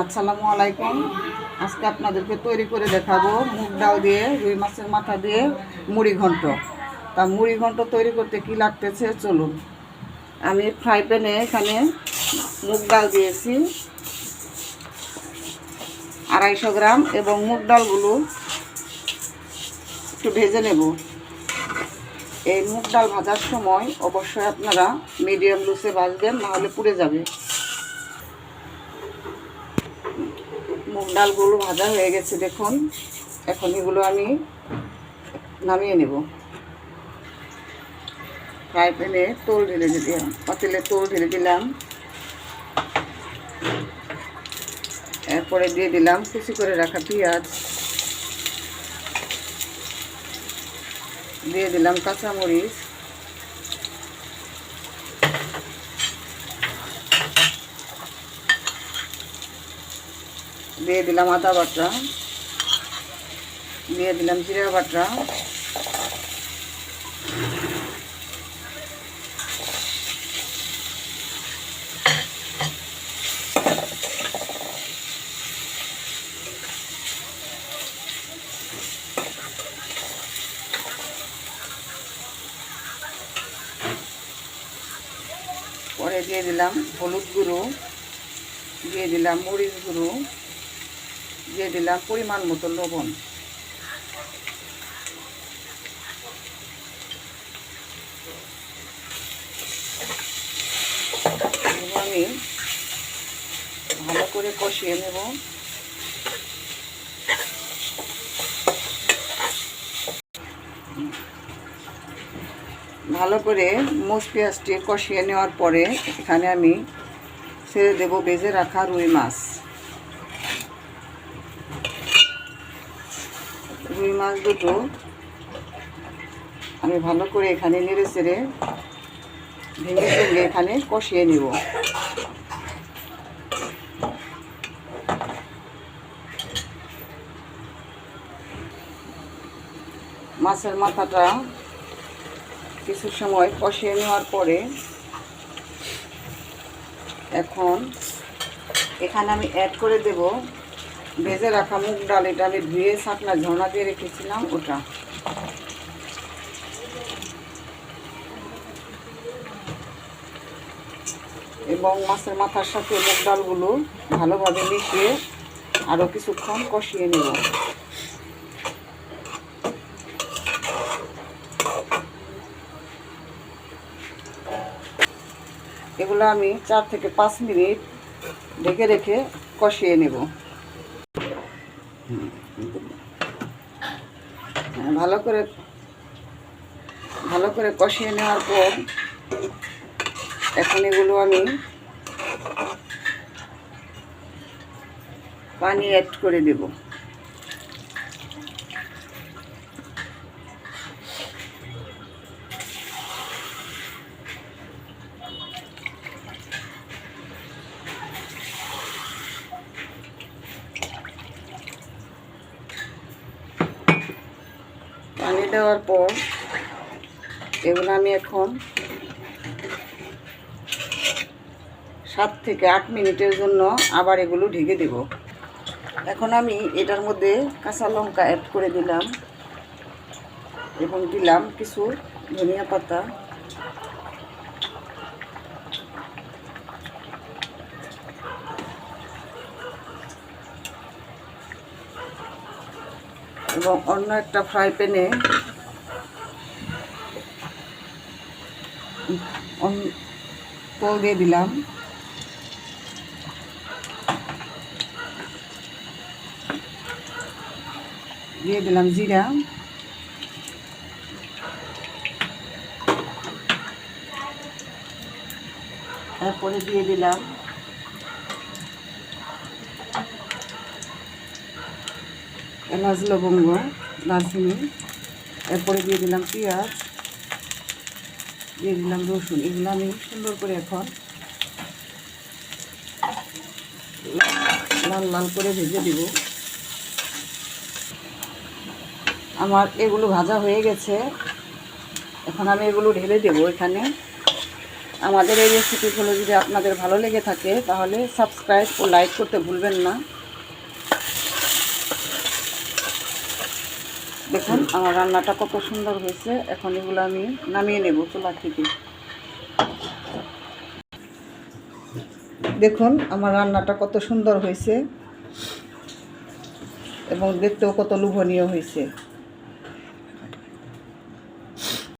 আসসালামু আলাইকুম। আজকে আপনাদেরকে তৈরি করে দেখাবো মুগ ডাল দিয়ে, রুই মাছের মাথা দিয়ে মুড়ি ঘন্ট। তা মুড়ি ঘন্ট তৈরি করতে কি লাগতেছে চলুন। আমি ফ্রাই প্যানে এখানে মুগ ডাল দিয়েছি। আড়াইশো গ্রাম এবং মুগ ডালগুলো একটু ভেজে নেব। এই মুগ ডাল ভাজার সময় অবশ্যই আপনারা মিডিয়াম লুসে ভাজবেন, নাহলে পুড়ে যাবে। মুগ ডালগুলো ভাজা হয়ে গেছে, দেখুন। এখন এগুলো আমি নামিয়ে নেব। ফ্রাই প্যানে তোল ঢেলে দিলাম, পাতিলে তোল ঢেলে দিলাম। এরপরে দিয়ে দিলাম কুচি করে রাখা পেঁয়াজ। দিয়ে দিলাম কাঁচামরিচ। দিয়ে দিলাম আদা বাটা। দিয়ে দিলাম জিরা বাটা। পরে দিয়ে দিলাম হলুদ গুঁড়ো। দিয়ে দিলাম মরিচ গুঁড়ো। দিয়ে দিলাম, পরিমাণ মতো লবণ। আমি ভালো করে কষিয়ে নেব। ভালো করে মুস পেঁয়াজটি কষিয়ে নেওয়ার পরে এখানে আমি ছেড়ে দেবো বেজে রাখা রুই মাছ রুই মাছ দুটো। আমি ভালো করে এখানে নেড়ে চেড়ে ভেঙে ভেঙে এখানে কষিয়ে নিব। মাছের মাথাটা কিছু সময় কষিয়ে নেওয়ার পরে এখন এখানে আমি অ্যাড করে দেব ভেজে রাখা মুগ ডাল, এটা আমি ধুয়ে শাকনা ঝর্ণা দিয়ে রেখেছিলাম, ওটা। এবং মাছের মাথার সাথে মুগ ডালগুলো ভালোভাবে মিশিয়ে আরও কিছুক্ষণ কষিয়ে নেব। এগুলো আমি চার থেকে পাঁচ মিনিট ঢেকে রেখে কষিয়ে নেব। ভালো করে ভালো করে কষিয়ে নেওয়ার পর এখন এগুলো আমি পানি অ্যাড করে দেব। পানি দেওয়ার পর এগুলো আমি এখন সাত থেকে আট মিনিটের জন্য আবার এগুলো ঢেকে দেব। এখন আমি এটার মধ্যে কাঁচা লঙ্কা অ্যাড করে দিলাম এবং দিলাম কিছু ধনিয়া পাতা। এবং অন্য একটা ফ্রাই প্যানে তেল দিয়ে দিলাম। দিয়ে দিলাম জিরা। তারপরে দিয়ে দিলাম এলাচ, লবঙ্গ, দারচিনি, এরপরে দিয়ে দিলাম পেঁয়াজ, দিয়ে দিলাম রসুন। এগুলো আমি সুন্দর করে এখন লাল লাল করে ভেজে দিব। আমার এগুলো ভাজা হয়ে গেছে। এখন আমি এগুলো ঢেলে দেবো এখানে। আমাদের এই রেসিপিগুলো যদি আপনাদের ভালো লেগে থাকে, তাহলে সাবস্ক্রাইব ও লাইক করতে ভুলবেন না। দেখুন, আমার রান্নাটা কত সুন্দর হয়েছে। এখন এগুলো আমি নামিয়ে নেব চুলা থেকে। দেখুন, আমার রান্নাটা কত সুন্দর হয়েছে এবং দেখতেও কত লোভনীয় হয়েছে।